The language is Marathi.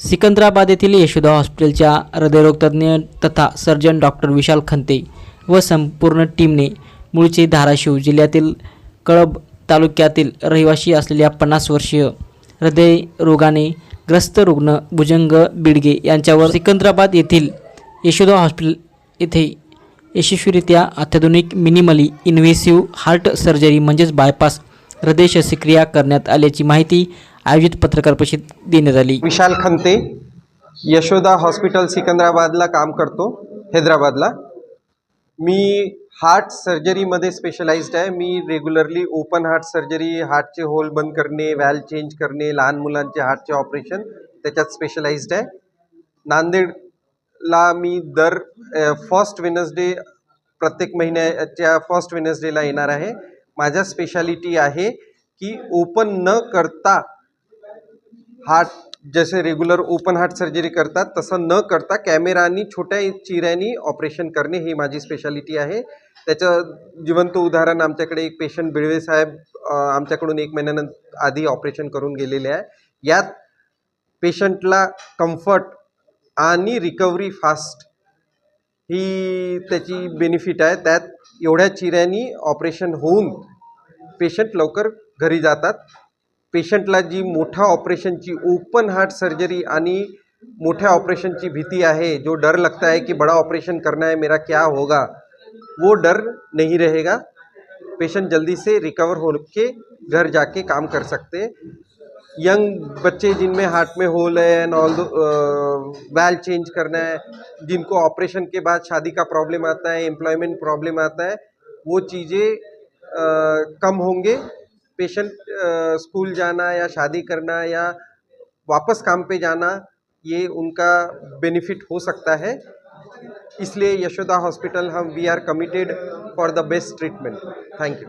सिकंदराबाद येथील यशोदा हॉस्पिटलच्या हृदयरोग तज्ज्ञ तथा सर्जन डॉक्टर विशाल खंते व संपूर्ण टीमने मूळचे धाराशिव जिल्ह्यातील कळब तालुक्यातील रहिवासी असलेल्या पन्नास वर्षीय हृदयरोगाने ग्रस्त रुग्ण भुजंग बिडगे यांच्यावर सिकंदराबाद येथील यशोदा हॉस्पिटल येथे यशस्वीरित्या अत्याधुनिक मिनिमली इन्व्हेसिव्ह हार्ट सर्जरी म्हणजेच बायपास हृदय शस्त्रक्रिया करण्यात आल्याची माहिती आयोजित पत्रकार परिषद देण्यात आली. विशाल खंते यशोदा हॉस्पिटल सिकंदराबादला काम करतो हैदराबादला. मी हार्ट सर्जरीमध्ये स्पेशलाइज्ड आहे. मी रेग्युलरली ओपन हार्ट सर्जरी हार्टचे होल बंद करणे व्हॅल चेंज करणे लहान मुलांचे हार्टचे ऑपरेशन त्याच्यात स्पेशलाइज्ड आहे. नांदेडला मी दर फर्स्ट वेनसडे प्रत्येक महिन्याच्या फर्स्ट वेनसडेला येणार आहे. माझ्या स्पेशालिटी आहे की ओपन न करता हार्ट जसे रेग्युलर ओपन हार्ट सर्जरी करतात तसं न करता कॅमेरानी छोट्या चिऱ्यानी ऑपरेशन करणे ही माझी स्पेशालिटी आहे. त्याचं जिवंत उदाहरण आमच्याकडे एक पेशंट बिळवे साहेब आमच्याकडून एक महिन्यानंतर आधी ऑपरेशन करून गेलेले आहे. यात पेशंटला कम्फर्ट आणि रिकव्हरी फास्ट ही त्याची बेनिफिट आहे. त्यात एवढ्या चिऱ्यानी ऑपरेशन होऊन पेशंट लवकर घरी जातात. पेशंटला जी मोठ्या ऑपरेशनची ओपन हार्ट सर्जरी आणि मोठ्या ऑपरेशनची भीती है जो डर लगता है कि बड़ा ऑपरेशन करना है, मेरा क्या होगा? वो डर नहीं रहेगा। पेशेंट जल्दी से रिकवर हो के घर जाके काम कर सकते यंग बच्चे जिनमें हार्ट में होल है एंड ऑल वैल चेंज करना है, जिनको ऑपरेशन के बाद शादी का प्रॉब्लम आता है एम्प्लॉयमेंट प्रॉब्लम आता है, वो चीज़ें कम होंगे। पेशेंट स्कूल जाना या शादी करना या वापस काम पे जाना, ये उनका बेनिफिट हो सकता है। इसलिए Yashoda hospital, Hum we are committed for the best treatment. Thank you.